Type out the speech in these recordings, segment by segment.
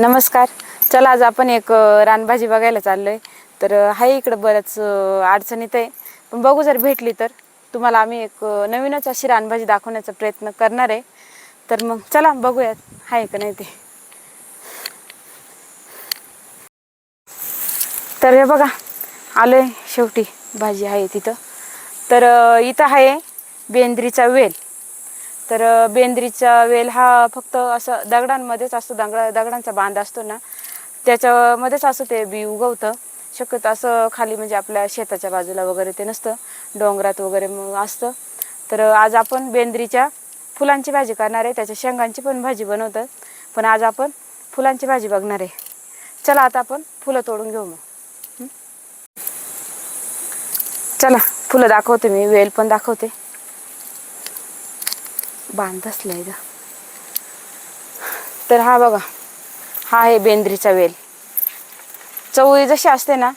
नमस्कार. चला आज आपण एक रानभाजी बघायला चाललोय. तर आहे इकडं बऱ्याच अडचणीत आहे. पण बघू जर भेटली तर तुम्हाला आम्ही एक नवीनच अशी रानभाजी दाखवण्याचा प्रयत्न करणार आहे. तर मग चला बघूयात. आहे का नाही ते. तर हे बघा आलोय शेवटी. भाजी आहे तिथं. तर इथं आहे बेंद्रीचा वेल. तर बेंद्रीचा वेल हा फक्त असं दगडांमध्येच असतो दगडा दगडांचा बांध असतो ना त्याच्यामध्येच असं ते बी उगवतं. शक्यतो असं खाली म्हणजे आपल्या शेताच्या बाजूला वगैरे ते नसतं डोंगरात वगैरे मग असतं. तर आज आपण बेंद्रीच्या फुलांची भाजी करणार आहे त्याच्या शेंगांची पण भाजी बनवतात पण आज आपण फुलांची भाजी बघणार आहे. चला आता आपण फुलं तोडून घेऊ मग. चला फुलं दाखवते मी वेल पण दाखवते. बांध असलाय का तर हा बघा हा आहे बेंद्रीचा वेल. चवळी जशी असते ना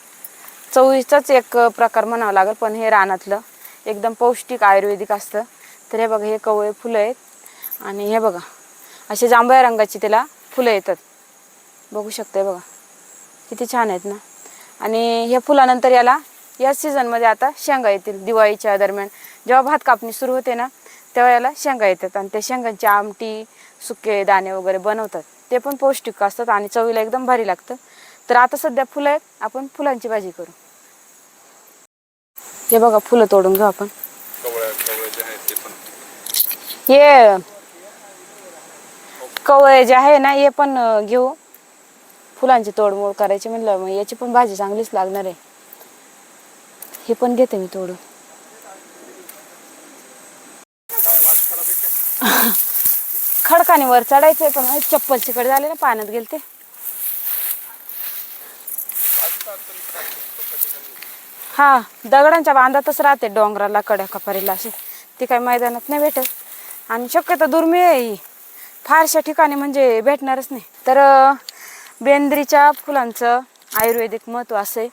चवळीचाच एक प्रकार म्हणावा लागेल पण हे रानातलं एकदम पौष्टिक आयुर्वेदिक असतं. तर हे बघा हे कवळे फुलं आहेत. आणि हे बघा असे जांभळ्या रंगाची त्याला फुलं येतात. बघू शकते बघा किती छान आहेत ना. आणि ह्या फुलानंतर याला या सीझनमध्ये आता शेंगा येतील दिवाळीच्या दरम्यान. जेव्हा भात कापणी सुरू होते ना तेव्हा याला शेंगा येतात आणि त्या शेंगांची आमटी सुके दाणे वगैरे बनवतात. ते पण पौष्टिक असतात आणि चवीला एकदम भारी लागतं. तर आता सध्या फुलं आहेत आपण फुलांची भाजी करू. हे बघा फुलं तोडून घेऊ आपण. हे कवळे जे आहे ना हे पण घेऊ. फुलांची तोडमोड करायची म्हणलं मग याची पण भाजी चांगलीच लागणार आहे. हे पण घेते मी तोडून. खडकाने वर चढायचंय पण चप्पल चिकट झाले ना पाण्यात गेलते. हा दगडांच्या बांधातच राहते डोंगराला कड्या कपारीला असे. ती काही मैदानात नाही भेटत. आणि शक्यतो दुर्मिळ आहे फारशा ठिकाणी म्हणजे भेटणारच नाही. तर बेंद्रीच्या फुलांचं आयुर्वेदिक महत्त्व असं आहे.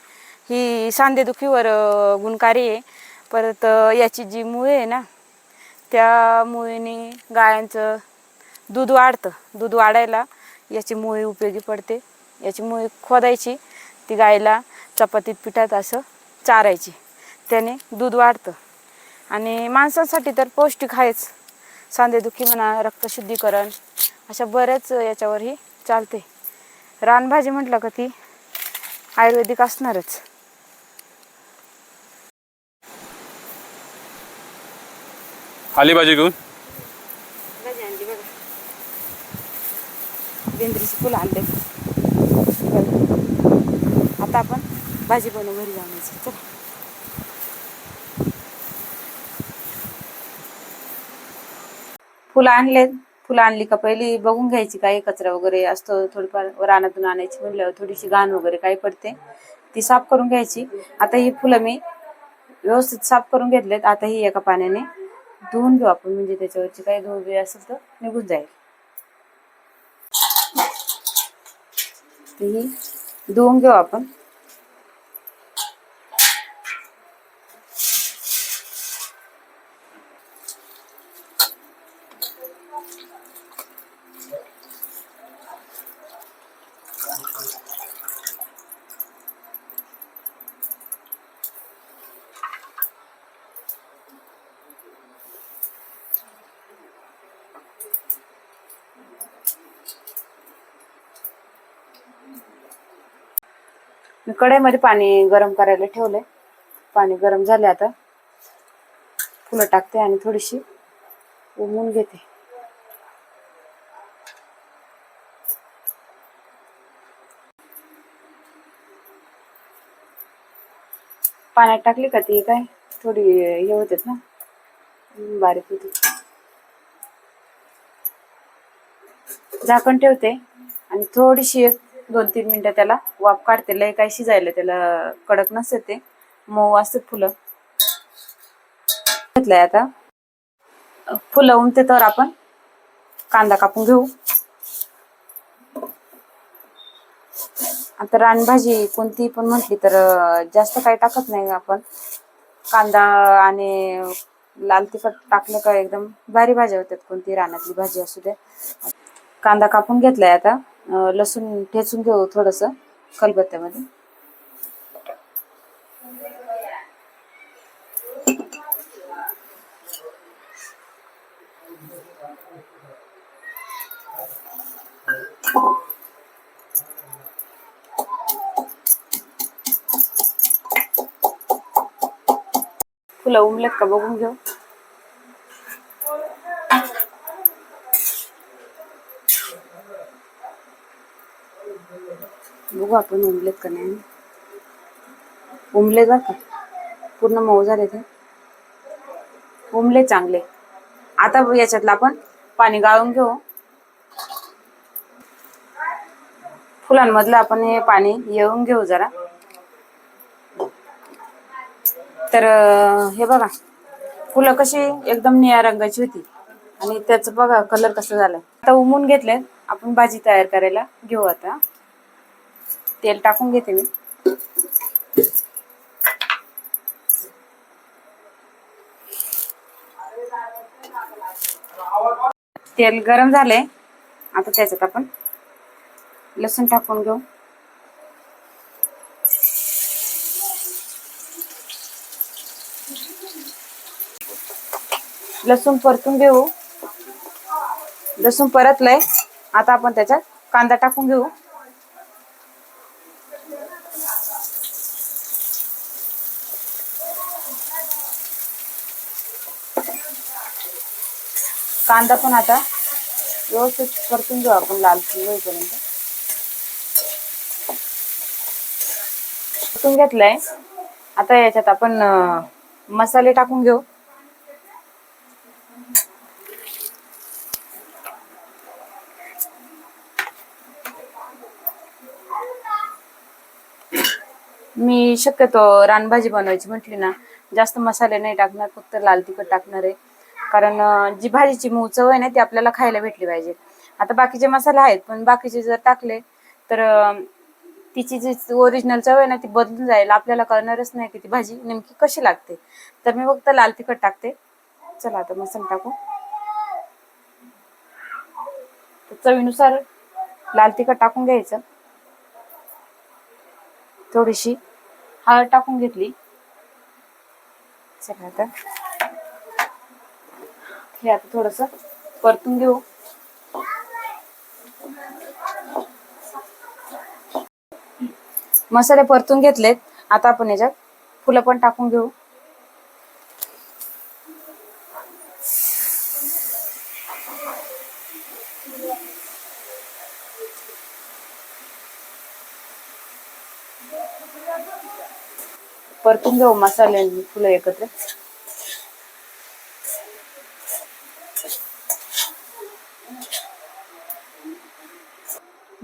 ही सांधेदुखीवर गुणकारी आहे. परत याची जी मुळे आहे ना त्या मुळीने गायांचं दूध वाढतं. दूध वाढायला याची मुळी उपयोगी पडते. याची मुळी खोदायची. ती गायला चपातीत पिठात असं चारायची. त्याने दूध वाढतं. आणि माणसांसाठी तर पौष्टिक आहेच. सांधेदुखी म्हणा रक्तशुद्धीकरण अशा बऱ्याच याच्यावरही चालते. रानभाजी म्हटलं का ती आयुर्वेदिक असणारच. आली भाजी घेऊन. आता आपण भाजी बनवू घरी जाण्याची चला. फुलं आणले. फुलं आणली का पहिली बघून घ्यायची काही कचरा वगैरे असतो थोडीफार रानातून आणायची म्हणल्यावर थोडीशी घाण वगैरे काही पडते. ती साफ़ करून घ्यायची. आता ही फुलं मी व्यवस्थित साफ़ करून घेतलेत. आता ही एका पाण्याने धुवून घेऊ आपण म्हणजे त्याच्यावरची काही धूळ बी असेल तर निघून जाईल. तर ही धुवून घेऊ आपण मी कढईमध्ये पाणी गरम करायला ठेवलंय. पाणी गरम झाले आता. फुलं टाकते आणि थोडीशी उमून घेते. पाण्यात टाकली का ती काय? थोडी हे होतात ना? बारीक होते. झाकण ठेवते आणि थोडीशी एक दोन तीन मिनिटं त्याला वाफ काढते. लय काय शिजायला त्याला कडक नसते ते. मऊ असतात फुलं. घेतलंय आता. फुलं उमते तर आपण कांदा कापून घेऊ. आता रानभाजी कोणती पण म्हटली तर जास्त काही टाकत नाही आपण. कांदा आणि लाल तिखट टाकलं का एकदम भारी भाज्या होतात कोणती रानातली भाजी असू दे. कांदा कापून घेतलाय आता. लसूण ठेचून घेऊ थोडस खलबत्त्यामध्ये. फुलं उमलेत का बघून घेऊ. बघू आपण उमलेत का नाही. उमले बरं का? पूर्ण मऊ झाले ते. उमले चांगले. आता याच्यातलं आपण पाणी गाळून घेऊ. फुलांमधलं आपण हे पाणी येऊन घेऊ जरा. तर हे बघा. फुलं कशी एकदम निळ्या रंगाची होती. आणि त्याचं बघा कलर कसं झालं. आता उमून घेतले. आपण भाजी तयार करायला घेऊ आता. तेल टाकून घेते मी. तेल गरम झालंय. आता त्याच्यात आपण लसूण टाकून घेऊ. लसूण परतून घेऊ. लसूण परतलंय. आता आपण त्याच्यात कांदा टाकून घेऊ. कांदा पण आता व्यवस्थित परतून घेऊ आपण लाल होईपर्यंत. परतून घेतलंय. आता याच्यात आपण मसाले टाकून घेऊ. मी शक्यतो रानभाजी बनवायची म्हटली ना जास्त मसाले नाही टाकणार फक्त लाल तिखट टाकणार आहे. कारण जी भाजीची मूळ चव आहे ना ती आपल्याला खायला भेटली पाहिजे. आता बाकीचे मसाले आहेत पण बाकीचे जर टाकले तर तिची जी ओरिजिनल चव आहे ना ती बदलून जाईल. आपल्याला कळणारच नाही की ती भाजी नेमकी कशी लागते. तर मी फक्त लाल तिखट टाकते. चला आता मसाला टाकू. चवीनुसार लाल तिखट टाकून घ्यायचं. थोडीशी हळद टाकून घेतली. चला आता. हे आता थोडस परतून घेऊ. मसाले परतून घेतलेत. आता आपण याच्यात फुलं पण टाकून घेऊ. परतून घेऊ मसाले फुलं एकत्र.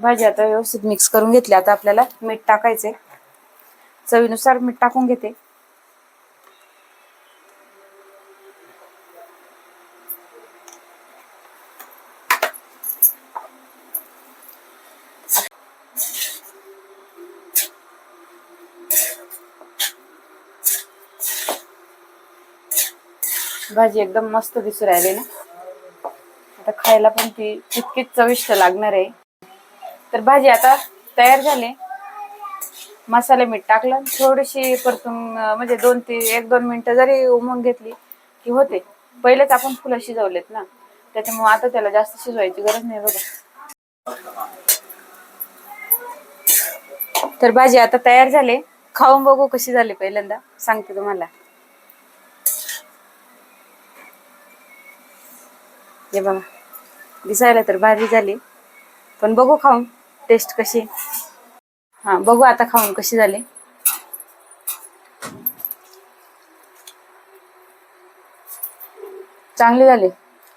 भाजी आता व्यवस्थित मिक्स करून घेतली. आता आपल्याला मीठ टाकायचे चवीनुसार मीठ टाकून घेते. भाजी एकदम मस्त दिसू राहिली ना. आता खायला पण ती तितकीच चविष्ट लागणार आहे. तर भाजी आता तयार झाली. मसाले मीठ टाकलं. थोडीशी परतून म्हणजे दोन ती एक दोन मिनिटं जरी उमवून घेतली की होते. पहिलेच आपण फुलं शिजवलेत ना. त्याच्यामुळे आता त्याला जास्त शिजवायची गरज नाही बघा. तर भाजी आता तयार झाली. खाऊन बघू कशी झाली पहिल्यांदा. सांगते तुम्हाला. हे बघा. दिसायला तर भारी झाली. पण बघू खाऊन. टेस्ट कशी? हा बघू आता खाऊन कशी झाली. चांगली झाली.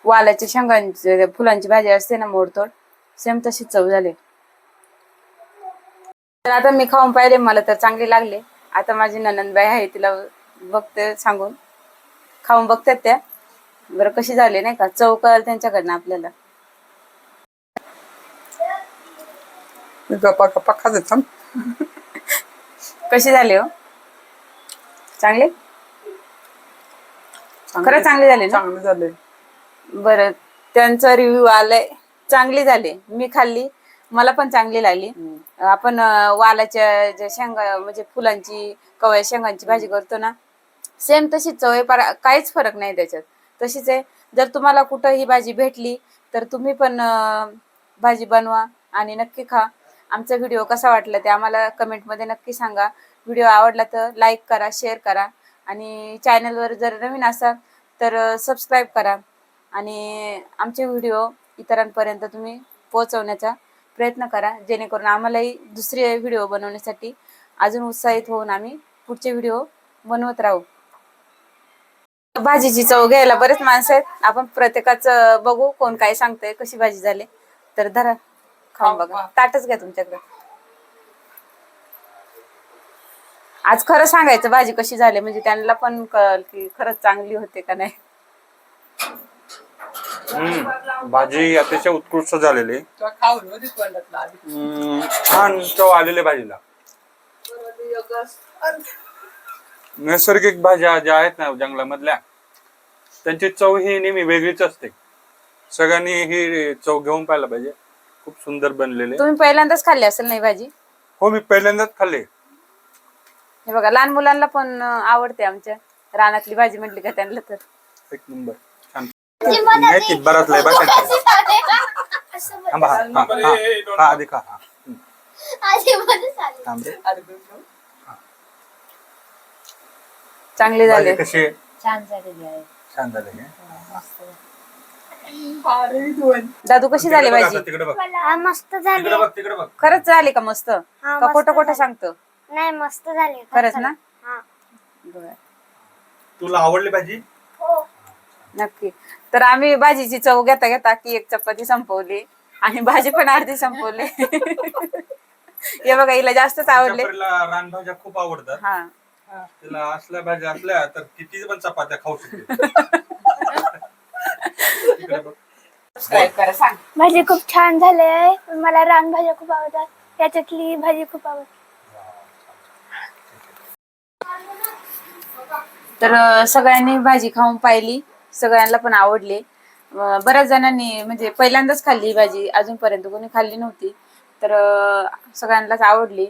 वालाच्या शेंगांची फुलांची भाजी असते ना मोडतोड सेम तशी चव झाली. तर आता मी खाऊन पाहिले मला तर चांगले लागले. आता माझी ननंदबाई आहे तिला बघते सांगून. खाऊन बघतात त्या. बरं कशी झाली नाही का? चव कळेल त्यांच्याकडनं आपल्याला. गप्पा गप्पा खात येतो कशी झाली हो? चांगले? खरंच चांगली झाली ना? चांगले झाले. बरं त्यांचा रिव्ह्यू आलाय. चांगली झाली. मी खाल्ली. मला पण चांगली लागली. आपण वालाच्या ज्या शेंगा म्हणजे फुलांची कवळ्या शेंगांची भाजी करतो ना सेम तशीच चव आहे पर काहीच फरक नाही त्याच्यात. तशीच आहे. जर तुम्हाला कुठं ही भाजी भेटली तर तुम्ही पण भाजी बनवा आणि नक्की खा. आमचा व्हिडिओ कसा वाटला ते आम्हाला कमेंटमध्ये नक्की सांगा. व्हिडिओ आवडला तर लाईक करा शेअर करा. आणि चॅनलवर जर नवीन असाल तर सबस्क्राईब करा. आणि आमचे व्हिडिओ इतरांपर्यंत तुम्ही पोहोचवण्याचा प्रयत्न करा. जेणेकरून आम्हालाही दुसरे व्हिडिओ बनवण्यासाठी अजून उत्साहित होऊन आम्ही पुढचे व्हिडिओ बनवत राहू. भाजीची चव घ्यायला बरेच माणसं आहेत. आपण प्रत्येकाचं बघू कोण काय सांगतंय कशी भाजी झाली. तर धरा. खाऊन बघा. ताटच घ्या तुमच्याकडे. आज खरं सांगायचं भाजी कशी झाली म्हणजे त्यांना पण कळल की खरंच चांगली होते का नाही. हम्म. भाजी अतिशय उत्कृष्ट झालेली. तुला खाऊन होती तोंडातलं आधी. हम्म, छान चव आलेली भाजीला. नैसर्गिक भाज्या ज्या आहेत ना जंगलामधल्या त्यांची चव ही नेहमी वेगळीच असते. सगळ्यांनी ही चव घेऊन पाहायला पाहिजे. खूप सुंदर बनलेले तुम्ही पहिल्यांदाच खाल्ली असेल नाही भाजी हो मी पहिल्यांदाच खाल्ले हे बघा लहान मुलांना पण अं, आवडते आमच्या रानातली भाजी म्हटली का त्यांना तर एक नंबर छान बराच लय बघा थांबा हा, हा, हा. हा, आधी खा हा. हम्म. थांब रे. आधी पण खाऊ. चांगली झाले भाजी कशी आहे? छान झालेली आहे छान झाली? दादू कशी झाली भाजी आता, तिकडे बघ. हा मस्त झाली. तिकडे बघ तिकडे बघ. खरंच झाली का मस्त? हा, का मस्त खोटं खोटं झाली. सांगतो? नाही मस्त झाली. खरंच ना? हा. बरं. तुला आवडली भाजी? हो. नक्की. तर आम्ही भाजीची चव घेता घेता की एक चपाती संपवली आणि भाजी पण अर्धी संपवली. हे बघा हिला जास्तच आवडले. रानभाज्या खूप आवडतात. हा. तिला असल्या भाज्या असल्या तर किती पण चपात्या खाऊ शकते. सबस्क्राईब करा सांग. भाजी खूप छान झाली आहे मला रानभाज्या खूप आवडतात. याच्यातली भाजी खूप आवडते. तर अं, सगळ्यांनी भाजी खाऊन पाहिली. सगळ्यांना पण आवडली. अं, बऱ्याच जणांनी म्हणजे पहिल्यांदाच खाल्ली ही भाजी. अजूनपर्यंत कोणी खाल्ली नव्हती. तर अं, सगळ्यांनाच आवडली.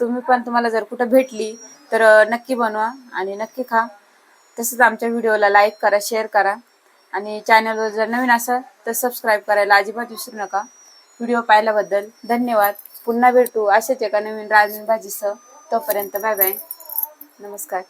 तुम्ही पण तुम्हाला जर कुठं भेटली तर अं, नक्की बनवा आणि नक्की खा. तसंच आमच्या व्हिडिओला लाईक करा शेअर करा. आणि चॅनलवर जर नवीन असाल तर सबस्क्राईब करायला अजिबात विसरू नका. व्हिडिओ पाहिल्याबद्दल धन्यवाद. पुन्हा भेटू असेच एका नवीन राजनबाजीसह तोपर्यंत बाय बाय नमस्कार.